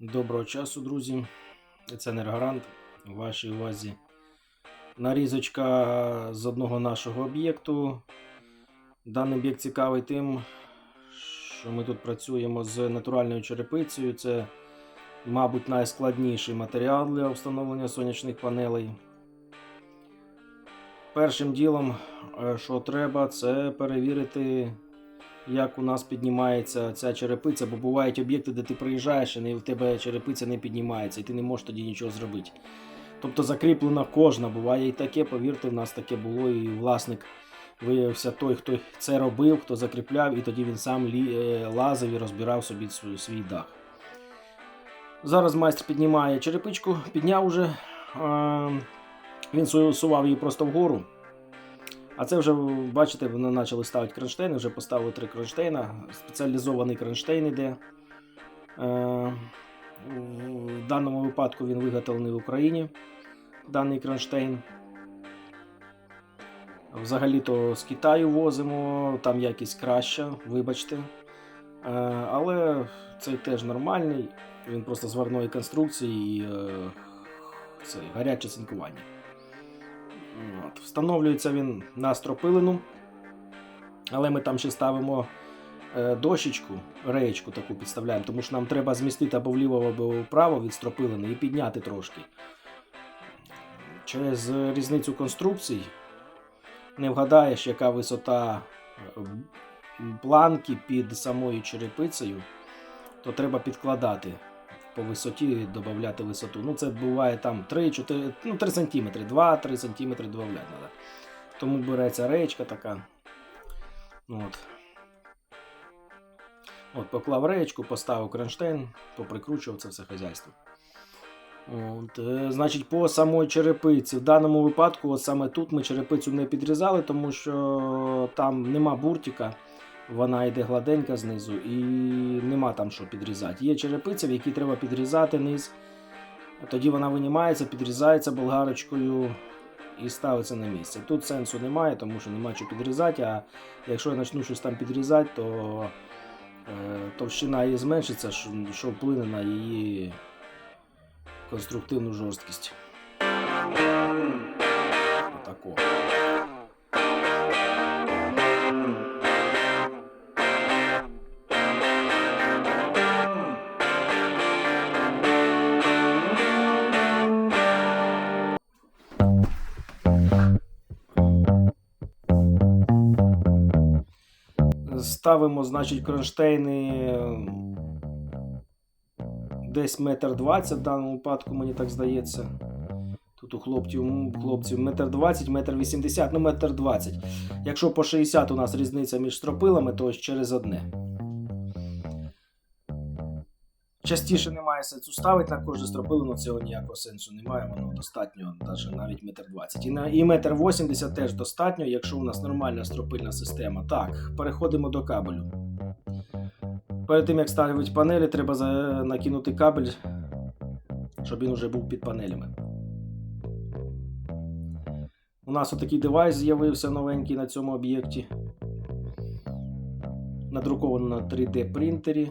Доброго часу, друзі. Це Енергорант. У вашій увазі нарізочка з одного нашого об'єкту. Даний об'єкт цікавий тим, що ми тут працюємо з натуральною черепицею. Це, мабуть, найскладніший матеріал для встановлення сонячних панелей. Першим ділом, е, що треба, це перевірити як у нас піднімається ця черепиця, бо бувають об'єкти, де ти приїжджаєш, і в тебе черепиця не піднімається, і ти не можеш тоді нічого зробити. Тобто закріплена кожна, буває і таке, повірте, в нас таке було, і власник виявився той, хто це робив, хто закріпляв, і тоді він сам е, лазив і розбирав собі свій, дах. Зараз майстер піднімає черепичку, підняв уже. Він сував її просто вгору. А це вже, бачите, вони почали ставити кронштейни, вже поставили три кронштейна. Спеціалізований кронштейн іде. Е, В даному випадку він виготовлений в Україні. Даний кронштейн. Взагалі-то з Китаю возимо, там якість краща, вибачте. Е, Але цей теж нормальний, він просто зварної конструкції і е, це, гаряче цинкування. От. Встановлюється він на стропилину, але ми там ще ставимо е, дощечку, реєчку таку підставляємо, тому що нам треба змістити або вліво, або вправо від стропилини і підняти трошки. Через різницю конструкцій не вгадаєш, яка висота е, планки під самою черепицею, то треба підкладати по висоті додати висоту. Ну, це буває там 3-4, ну 3 см, 2-3 см додати треба. Тому береться реєчка така. От. От, поклав реєчку, поставив кронштейн, поприкручував це все хазяйство. От, е, значить, по самої черепиці. В даному випадку, от саме тут ми черепицю не підрізали, тому що там нема буртика, вона йде гладенька знизу і нема там що підрізати. Є черепиця, в якій треба підрізати низ. Тоді вона винімається, підрізається болгарочкою і ставиться на місце. Тут сенсу немає, тому що нема що підрізати, а якщо я почну щось там підрізати, то е, товщина її зменшиться, що вплине на її конструктивну жорсткість. Отако. Ставимо, значить, кронштейни десь метр двадцять в даному випадку, мені так здається. Тут у хлопців, хлопців метр двадцять, метр вісімдесят, ну метр двадцять. Якщо по 60 у нас різниця між стропилами, то через одне. Частіше немає сенсу ставити на кожне стропило, цього ніякого сенсу немає, воно достатньо навіть, навіть метр двадцять. І, на, і метр вісімдесят теж достатньо, якщо у нас нормальна стропильна система. Так, переходимо до кабелю. Перед тим як ставити панелі, треба накинути кабель, щоб він вже був під панелями. У нас отакий девайс з'явився новенький на цьому об'єкті. Надруковано на 3D принтері.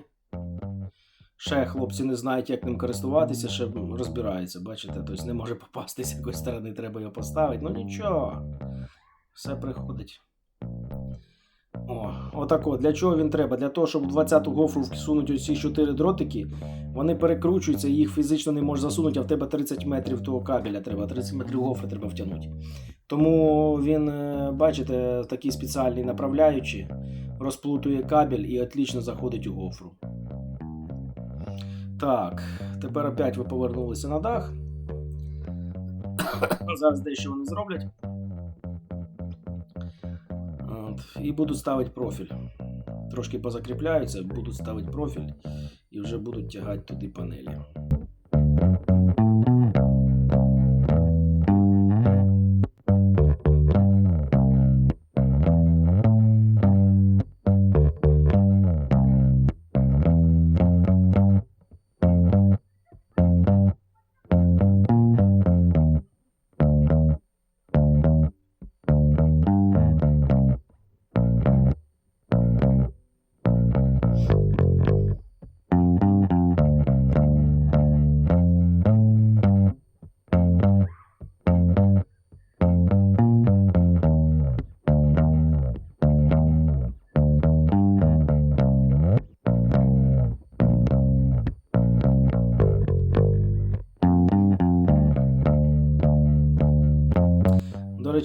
Ще хлопці не знають, як ним користуватися, ще розбираються, бачите, тобто не може попасти з якоїсь сторони, треба його поставити. Ну нічого, все приходить. О, отако. Для чого він треба? Для того, щоб в 20-ту гофру всунути оці 4 дротики, вони перекручуються, їх фізично не можеш засунути, а в тебе 30 метрів того кабеля треба, 30 метрів гофри треба втягнути. Тому він, е, бачите, такий спеціальний направляючий, розплутує кабель і отлично заходить у гофру. Так, тепер опять ви повернулися на дах. Зараз дещо вони зроблять. От, і будуть ставити профіль. Трошки позакріпляються, будуть ставити профіль і вже будуть тягати туди панелі.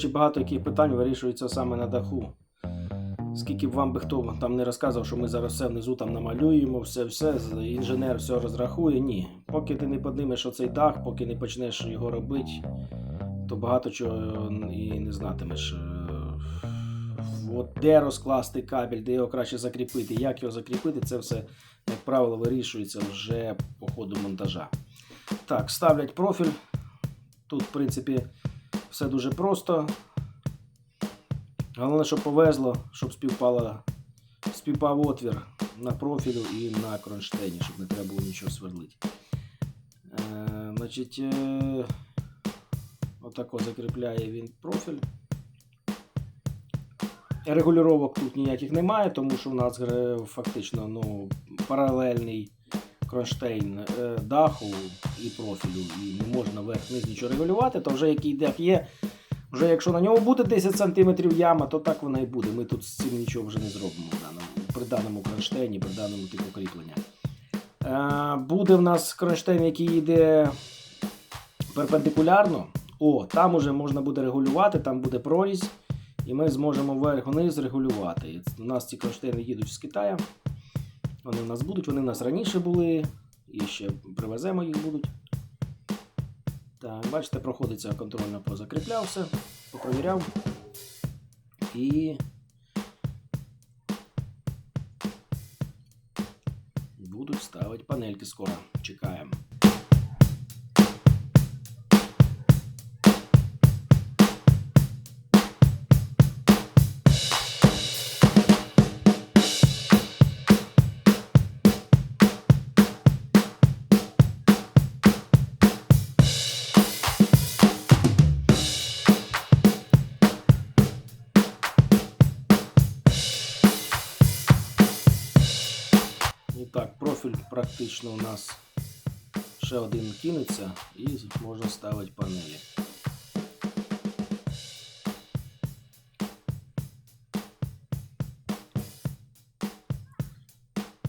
Речі, багато яких питань вирішується саме на даху. Скільки б вам би хто там не розказував, що ми зараз все внизу там намалюємо, все, все, інженер все розрахує. Ні. Поки ти не піднімеш оцей дах, поки не почнеш його робити, то багато чого і не знатимеш. Е, От де розкласти кабель, де його краще закріпити, як його закріпити, це все, як правило, вирішується вже по ходу монтажа. Так, ставлять профіль. Тут, в принципі, все дуже просто. Головне, щоб повезло, щоб співпало, співпав отвір на профілю і на кронштейні, щоб не треба було нічого свердлити. Е, значить, е, отако закріпляє він профіль. Регулювання тут ніяких немає, тому що у нас фактично ну, паралельний кронштейн е, даху і профілю, і не можна верх-низ нічого регулювати, то вже який дах є. Вже якщо на ньому буде 10 см яма, то так вона і буде. Ми тут з цим нічого вже не зробимо при даному кронштейні, при даному типу кріплення. Е, буде в нас кронштейн, який йде перпендикулярно. О, там уже можна буде регулювати, там буде прорізь, і ми зможемо вверх-вниз регулювати. У нас ці кронштейни їдуть з Китаю. Вони в нас будуть, вони в нас раніше були, і ще привеземо їх будуть. Так, бачите, проходиться контрольно позакріплявся, попровіряв. І будуть ставити панельки скоро. Чекаємо. Профіль практично у нас ще один кинеться і можна ставити панелі.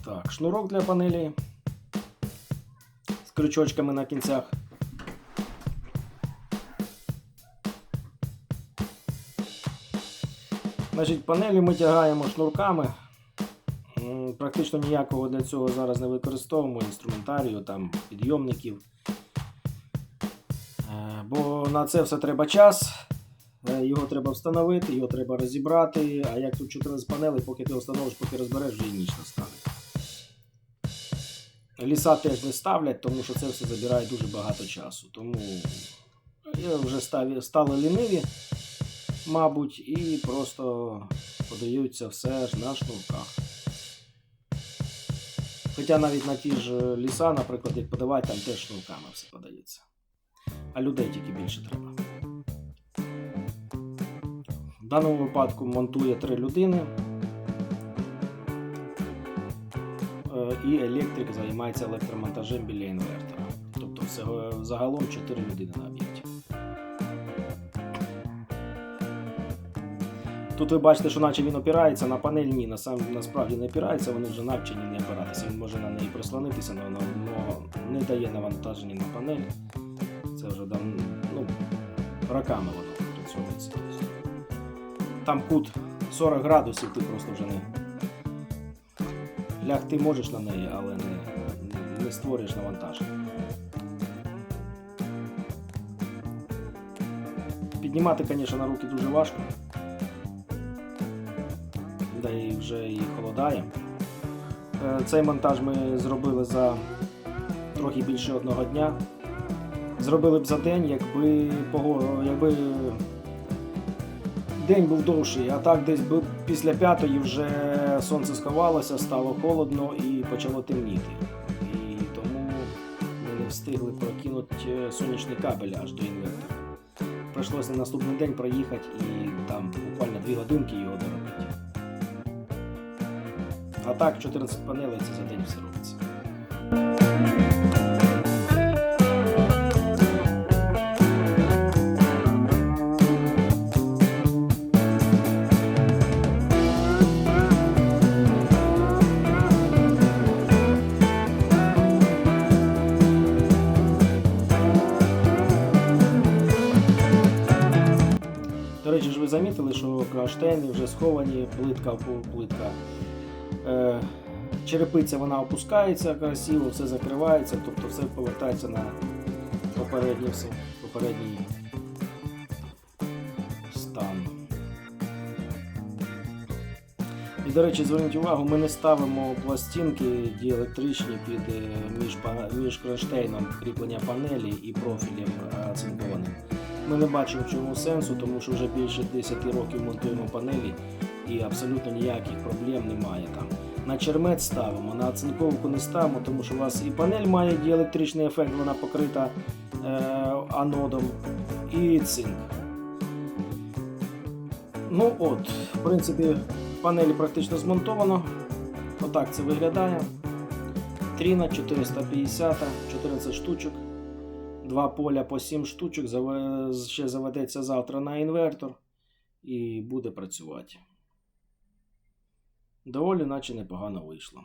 Так, шнурок для панелі з крючочками на кінцях. Значить, панелі ми тягаємо шнурками. М, Практично ніякого для цього зараз не використовуємо інструментарію, там підйомників. Е, Бо на це все треба час. Е, Його треба встановити, його треба розібрати. А як тут 14 панелей, поки ти встановиш, поки розбереш, вже і ніч настане. Ліса теж не ставлять, тому що це все забирає дуже багато часу. Тому е, вже стали ліниві, мабуть, і просто подаються все ж на шнурках. Хоча навіть на ті ж ліса, наприклад, як подавати, там теж шнурками все подається. А людей тільки більше треба. В даному випадку монтує три людини. Е, І електрик займається електромонтажем біля інвертора. Тобто загалом 4 людини на об'єкті. Тут ви бачите, що наче він опирається на панель, ні, насправді не опирається, вони вже навчені не опиратися. Він може на неї прислонитися, але не дає навантаження на панель. Це вже дав, ну, роками воно працюється. Там кут 40 градусів, ти просто вже не. Лягти можеш на неї, але не, не створюєш навантаження. Піднімати, звісно, на руки дуже важко. Вже і холодає. Е, Цей монтаж ми зробили за трохи більше одного дня. Зробили б за день, якби якби день був довший, а так десь би після п'ятої вже сонце сховалося, стало холодно і почало темніти. І тому ми не встигли прокинути е, сонячний кабель аж до інвертора. Прийшлося на наступний день проїхати і там буквально 2 годинки його доробити. А так 14 панелей це за день все робиться. До замітили, що кронштейни вже сховані, плитка по- плитка. Е, черепиця вона опускається красиво, все закривається, тобто все повертається на попередній, все, попередній стан. І, до речі, зверніть увагу, ми не ставимо пластинки діелектричні під е, між, між кронштейном кріплення панелі і профілем е, оцинкованим. Ми не бачимо в чому сенсу, тому що вже більше 10 років монтуємо панелі і абсолютно ніяких проблем немає там. На чермет ставимо, на оцинковку не ставимо, тому що у вас і панель має діелектричний ефект, вона покрита е, анодом, і цинк. Ну от, в принципі, панелі практично змонтовано. Отак це виглядає. Тріна 450, 14 штучок. Два поля по 7 штучок. Ще заведеться завтра на інвертор і буде працювати. Доволі наче непогано вийшло.